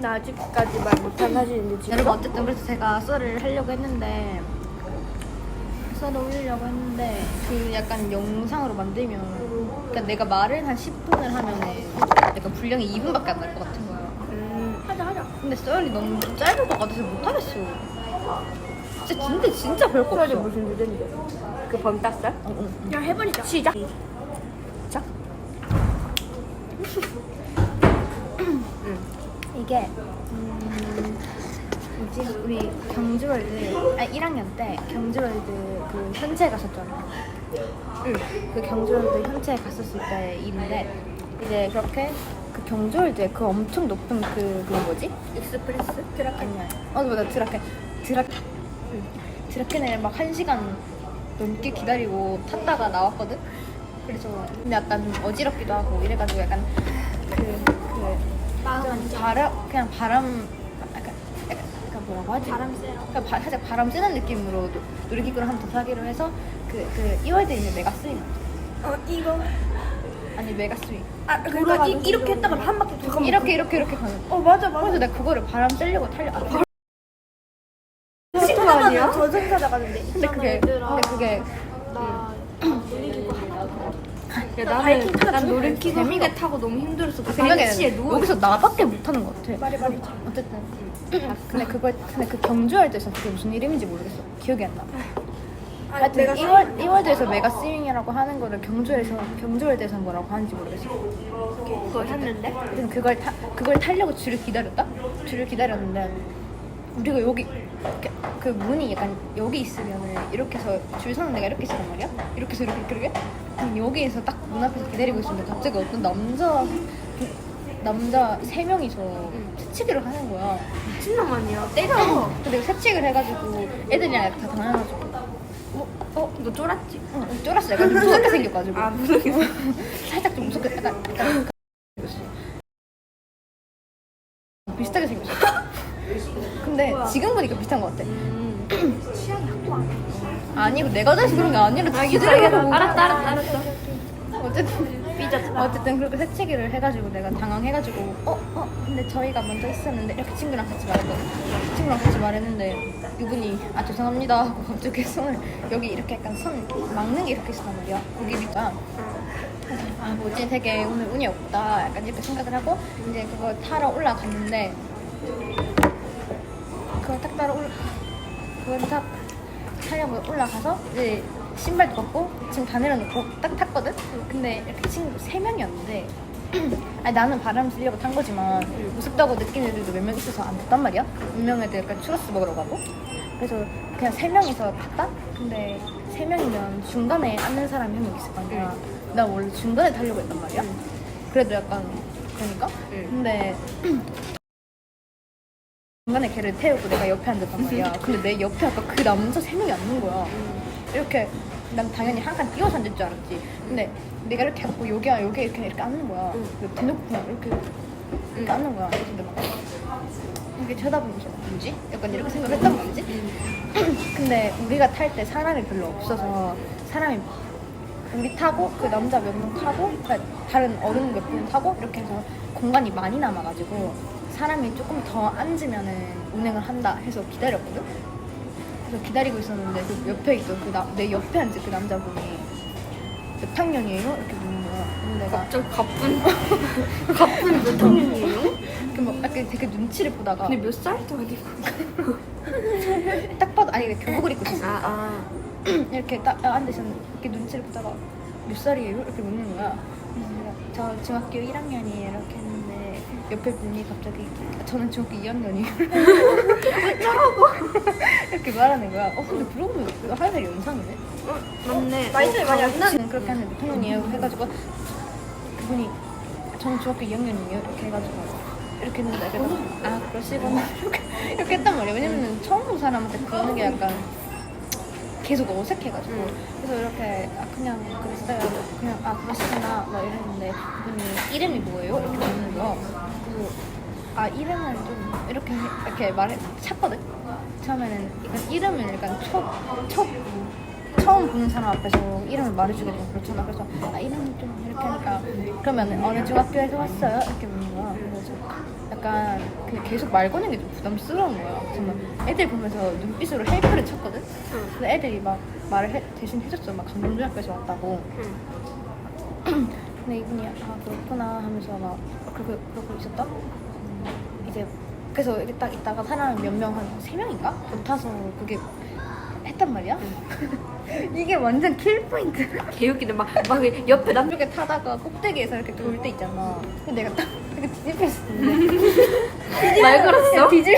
나 아직까지 말 못한 사진인데 지금 여러분 어쨌든 그래서 제가 썰을 하려고 했는데 썰을 올리려고 했는데 그 약간 영상으로 만들면 그러니까 내가 말을 한 10분을 하면은 약간 분량이 2분밖에 안 날 것 같은 거야. 음, 하자 하자 근데 썰이 너무 짧을 것 같아서 못하겠어. 진짜 진짜 진짜 별거 없어. 무슨 주제인데? 그 범따살? 어, 어, 어. 야 해버리자 시작 이게 음, 뭐지 우리 경주월드 아 1학년 때 경주월드 그 현채 갔었잖아. 응. 그 경주월드 현채 갔었을 때 일인데 이제 그렇게 그 경주월드에 그 엄청 높은 그 그거 뭐지? 익스프레스? 드라켄 아니야. 어 맞아 드라켄 드라켄 응. 드라켄을 막 한 시간 넘게 기다리고 탔다가 나왔거든. 그래서 근데 약간 어지럽기도 하고 이래가지고 약간 그 그 좀 바람 그냥 바람 약간 약간, 약간 뭐라고 하지? 바람 쐬러 그러니까 바, 살짝 바람 쐬는 느낌으로 노- 놀이기구를 한 번 더 사기로 해서 그그 이월드에 있는 메가스윙. 어 이거? 아니 메가스윙. 아 그러니까 이, 이렇게 했다가 한 바퀴 돌고 이렇게 이렇게 이렇게 가는 어 맞아 맞아. 그래서 내가 그거를 바람 쐬려고 탈려. 아, 바로 친구 아니야? 저승사자 가는데. 근데 그게 근데 그게 나 놀이기구 하나도 야, 나는 난 놀이기구 재미게 타고 너무 힘들었어 그 생각에 시에 누워 여기서 나밖에 못하는 것 같아 말이 말이 어쨌든 근데 그걸 근데 그 경주할 때서 그게 무슨 이름인지 모르겠어 기억이 안 나. 아, 하여튼 내가 2월 2월드에서 메가 스윙이라고 하는 거를 경주에서 경주월드에서 뭐라고 하는지 모르겠어. 그걸 샀는데 그래서 그걸 타 그걸 타려고 줄을 기다렸다. 줄을 기다렸는데 우리가 여기 이렇게 그 문이 약간 여기 있으면은 이렇게 해서 줄 서는 데가 이렇게 있단 말이야. 이렇게 해서 이렇게. 근데 여기에서 딱 문 앞에서 기다리고 있었는데 갑자기 어떤 남자 남자 세 명이서 새치기를 하는 거야. 미친놈 아니야 때려 근데 새치기를 해가지고 애들이랑 다 당해가지고 어? 어? 너 쫄았지? 어, 쫄았어. 약간 좀 무섭게 생겨가지고. 아 무섭게 살짝 좀 무섭게 약간, 약간 생겼어. 비슷하게 생겼어. 근데 지금 보니까 비슷한 것 같아. 아니고 내가 잘해서 그런 게 아니라 그러고. 알았다 알았다 알았어 어쨌든 삐졌다 어쨌든 그렇게 새치기를 해가지고 내가 당황해가지고 어? 어? 근데 저희가 먼저 있었는데 이렇게 친구랑 같이 말했거든 친구랑 같이 말했는데 이분이 아 죄송합니다 하고 갑자기 손을 여기 이렇게 약간 손 막는 게 이렇게 있었단 말이야 고기 밑가 아 뭐지 되게 오늘 운이 없다 약간 이렇게 생각을 하고 이제 그거 타러 올라갔는데 그걸 딱 따라 올라 그걸 딱 타려고 올라가서 이제 신발도 벗고 지금 다 내려놓고 딱 탔거든? 근데 이렇게 친구 세 명이었는데 아니 나는 바람 쐬려고 탄 거지만 무섭다고 느낀 애들도 몇 명 있어서 안 탔단 말이야? 몇명 애들 약간 추러스 먹으러 가고. 그래서 그냥 세 명이서 탔다? 근데 세 명이면 중간에 앉는 사람이 한 명 있을 거 아니야. 나 원래 중간에 타려고 했단 말이야? 그래도 약간 그러니까? 근데 중간에 걔를 태우고 내가 옆에 앉았단 말이야. 근데 내 옆에 아까 그 남자 세 명이 앉는 거야. 이렇게 난 당연히 한 칸 띄워서 앉을 줄 알았지. 근데 내가 이렇게 하고 여기야 여기 이렇게 이렇게 앉는 거야. 그래서 대놓고 그냥 이렇게 이렇게 앉는 거야. 그래서 내가 이렇게 쳐다보면서 뭐지? 약간 이렇게 생각했단 말이지. 근데 우리가 탈 때 사람이 별로 없어서 사람이 우리 타고 그 남자 몇 명 타고 그러니까 다른 어른 몇 분 타고 이렇게 해서 공간이 많이 남아가지고 사람이 조금 더 앉으면은 운행을 한다 해서 기다렸거든. 그래서 기다리고 있었는데 그 옆에 있던 그내 옆에 앉은 그 남자분이 몇 학년이에요? 이렇게 묻는 거야. 근데 내가 좀 가쁜 가쁜 몇 학년이에요? 이렇게 막 약간 되게 눈치를 보다가 근데 몇 살도 아니고 딱 봐도 아니 교복을 입고 있었어. 아 아 이렇게 딱 앉으셨는데 이렇게 눈치를 보다가 몇 살이에요? 이렇게 묻는 거야. 그래서 내가 저 중학교 1학년이에요 이렇게 옆에 분이 갑자기 저는 중학교 2학년이에요. 이렇게 말하는 거야. 어 근데 그러고 보면 한 살이 연상이네. 맞네. 나이차이 많이 안 나네 저는 그렇게 하는데 몇 학년이에요? 해가지고 그분이 저는 중학교 2학년이에요. 이렇게 해가지고 이렇게 했는데 내가 아 그러시구나. 이렇게, 이렇게 했단 말이야. 왜냐면은 처음 본 사람한테 그러는 게 약간 계속 어색해가지고. 그래서 이렇게 아 그냥 그랬어요. 그냥 아 그러시구나. 막 이랬는데 그분이 이름이 뭐예요? 이렇게 묻는 거 야 그래서 아 이름은 좀 이렇게 이렇게 말해 찾거든 처음에는 약간 이름을 약간 첫, 첫 처음 보는 사람 앞에서 이름을 말해주게 되면 그렇잖아. 그래서 아 이름이 좀 이렇게 하니까 그러면 어느 중학교에서 왔어요? 이렇게 묻는 거야. 그래서 약간 그냥 계속 말 거는 게 좀 부담스러운 거야. 정말 애들 보면서 눈빛으로 헬프를 쳤거든. 응. 근데 애들이 막 말을 해- 대신 해줬어. 막 강동중학교에서 왔다고. 응. 근데 이분이 아 그렇구나 하면서 막 그러고 그러고 있었다. 이제 그래서 이렇게 딱 있다가 사람 몇 명 한 세 명인가 붙어서 그게 했단 말이야. 이게 완전 킬 포인트. 개웃기네. 막, 막 옆에 남 남쪽에 타다가 꼭대기에서 이렇게 돌 때 있잖아. 근데 내가 딱 이렇게 있었는데 말 걸었어? 뒤집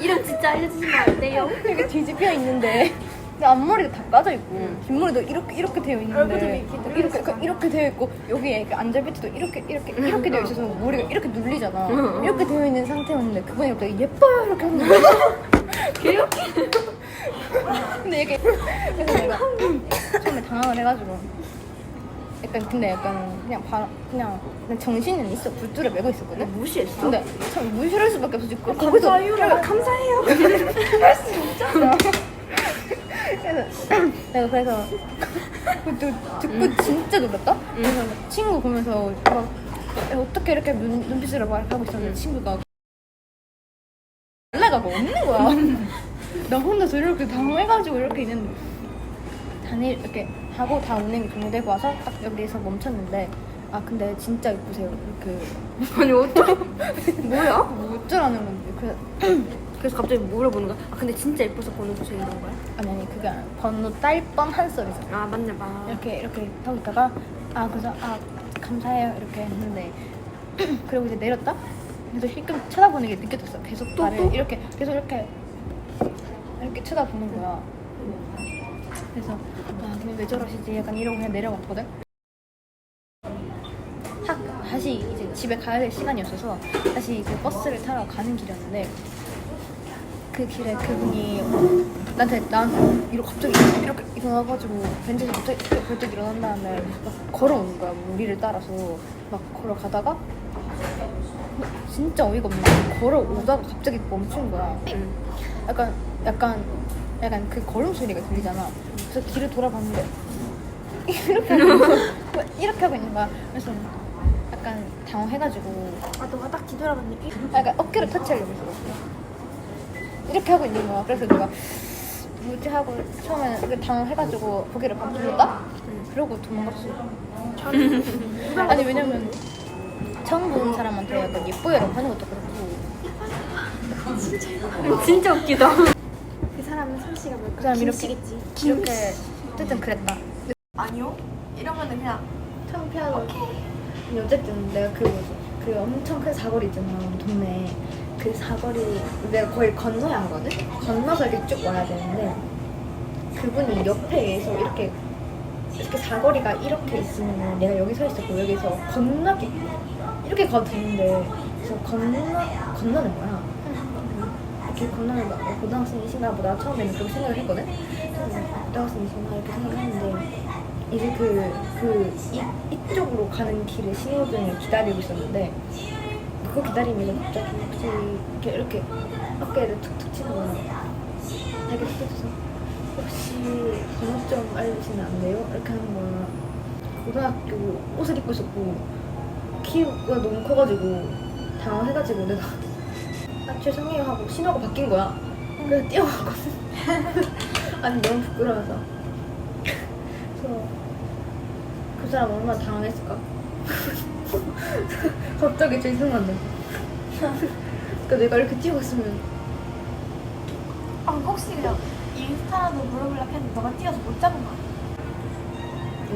이름 진짜 알려주시면 안 돼요? 이렇게 뒤집혀 있는데 근데 앞머리도 다 까져 있고 응. 뒷머리도 이렇게 이렇게 되어 얼굴도 있는데 이렇게 이렇게 이렇게, 이렇게 되어 있고 여기에 이렇게 안절비트도 이렇게 이렇게 이렇게 되어 있어서 머리가 이렇게 눌리잖아. 응. 이렇게 되어 있는 상태였는데 그분이 갑자기 예뻐요 이렇게 하는 거야. 개웃기. 근데 이게 그래서 내가 처음에 당황을 해가지고 약간 근데 약간 그냥 바, 그냥, 그냥 정신은 있어 불두를 메고 있었거든. 무시했어? 근데 참 무시할 수밖에 없어 지금 거기서 감사해요. 감사해요. 할수 있잖아. 내가 그래서 그것도 듣고 진짜 놀랐다. 그래서 친구 보면서 막 야, 어떻게 이렇게 눈, 눈빛으로 말하고 있었는데 친구가 연락가 없는 거야. 나 혼자서 이렇게 당황해가지고 이렇게 있는데 단일 이렇게 하고 다 운행 종료되고 와서 딱 여기서 멈췄는데 아 근데 진짜 예쁘세요. 그 아니, 어쩌 뭐야? 뭐 어쩌라는 건데 그래 그래서 갑자기 물어보는 거야. 아, 근데 진짜 예뻐서 보는 거죠, 이런 거야? 아니 아니 그게 아니라 번호 딸 뻔한 소리잖아. 아, 맞네, 봐. 이렇게 이렇게 하고 있다가 아 그래서 아 감사해요 이렇게 했는데 그리고 이제 내렸다 그래서 힐끔 쳐다보는 게 느껴졌어 계속 또, 나를 또? 이렇게 계속 이렇게 이렇게 쳐다보는 거야 그래서 아 그냥 왜 저러시지 약간 이러고 그냥 내려갔거든 학 다시 이제 집에 가야 될 시간이었어서 다시 그 버스를 타러 가는 길이었는데 그 길에 그분이 나한테 나한테 이렇게 갑자기 이렇게 일어나가지고 벤치에서 갑자기 벌떡 일어난 다음에 막 걸어오는 거야 우리를 따라서 막 걸어가다가 진짜 어이가 없는 게 걸어오다가 갑자기 멈춘 거야 응. 약간 약간 약간 그 걸음 소리가 들리잖아 그래서 뒤를 돌아봤는데 이렇게 하고 거야. 이렇게 하고 있는 거야 그래서 약간 당황해가지고 아, 너가 딱 뒤돌아봤니? 약간 어깨를 터치하려고 했어. 이렇게 하고 있는 거야. 그래서 내가 뭐지 하고 처음에 그 당황해가지고 고개를 막 돌렸다? 그러고 도망갔어. 아니 왜냐면 처음 보는 사람한테 약간 예뻐요라고 하는 것도 그렇고 진짜 웃기다. 그 사람은 선씨가 뭘까? 그 사람 이렇게 김씨겠지. 이렇게 어쨌든 그랬다. 아니요. 이러면은 그냥 창피하고 근데 어쨌든 내가 그 뭐지 그 엄청 큰 사거리 있잖아 동네에 그 사거리 내가 거의 건너야 하거든? 건너서 이렇게 쭉 와야 되는데 그분이 옆에서 이렇게 이렇게 사거리가 이렇게 있으면 내가 여기 서 있었고 여기서 건너기 이렇게 가도 되는데 그래서 건너 건너는 거야. 이렇게 건너는 거 어, 고등학생이신가 보다. 처음에는 그렇게 생각을 했거든? 고등학생이신가 이렇게 생각을 했는데 이제 그, 그, 이, 이쪽으로 가는 길에 신호등을 기다리고 있었는데, 그거 기다리면서 갑자기 이렇게, 이렇게 어깨를 툭툭 치는 거야. 되게 툭툭 혹시 번호 좀 알려주시면 안 돼요? 이렇게 하는 거야. 고등학교 옷을 입고 있었고, 키가 너무 커가지고, 당황해가지고 내가, 아, 죄송해요 하고 신호가 바뀐 거야. 그래서 뛰어갔거든. 아니, 너무 부끄러워서. 그래서 그 사람 얼마나 당황했을까? 갑자기 죄송한데. 그러니까 내가 이렇게 뛰어갔으면 아 혹시 그냥 인스타라도 물어보려고 했는데 너가 뛰어서 못 잡은 거야?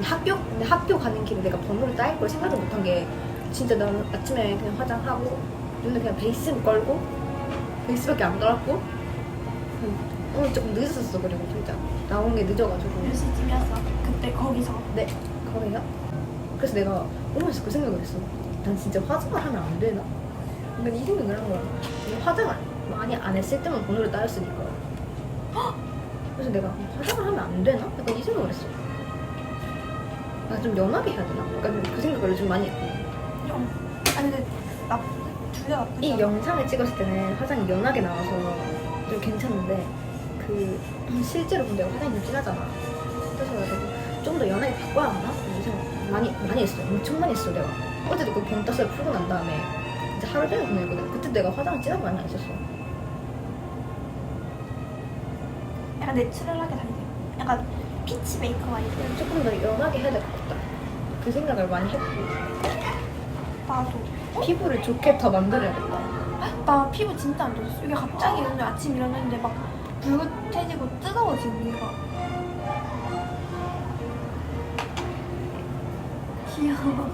학교 근데 학교 가는 길에 내가 번호를 따일 걸 생각을 못한 게 진짜 나는 아침에 그냥 화장하고 눈에 그냥 베이스를 걸고 베이스밖에 안 깔았고 음, 오늘 조금 늦었어 그리고 진짜 나온 게 늦어가지고 몇 시쯤이었어? 그때 거기서 네, 거기가? 그래서 내가 오면서 그 생각을 했어. 난 진짜 화장을 하면 안 되나? 약간 이 생각을 한 거야. 화장을 많이 안 했을 때만 번호를 따였으니까. 그래서 내가 화장을 하면 안 되나? 약간 이 생각을 했어. 나 좀 연하게 해야 되나? 약간 그 생각을 좀 많이 했고. 영. 아니 근데 나 둘다 나쁘지 이 않아. 영상을 찍었을 때는 화장이 연하게 나와서 좀 괜찮은데 그 실제로 근데 화장이 좀 진하잖아. 그래서 좀 더 연하게 바꿔야 하나? 많이 많이 했어. 엄청 많이 했어 내가. 어제도 그 본따스를 풀고 난 다음에 진짜 하루 종일 보내거든. 그때 내가 화장을 진짜 많이 안 썼어. 약간 내추럴하게 다니세요. 약간 피치 메이크업? 그냥 조금 더 연하게 해야 될 것 같다. 그 생각을 많이 했고 나도. 피부를 좋게 더 만들어야겠다. 나 피부 진짜 안 좋았어. 이게 갑자기 오늘 아침 일어났는데 막 붉은해지고 뜨거워지고 위가. 귀여워.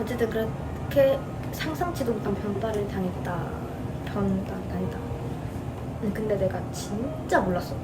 어쨌든 그렇게 상상치도 못한 변달을 당했다. 변달 당했다. 근데 내가 진짜 몰랐어.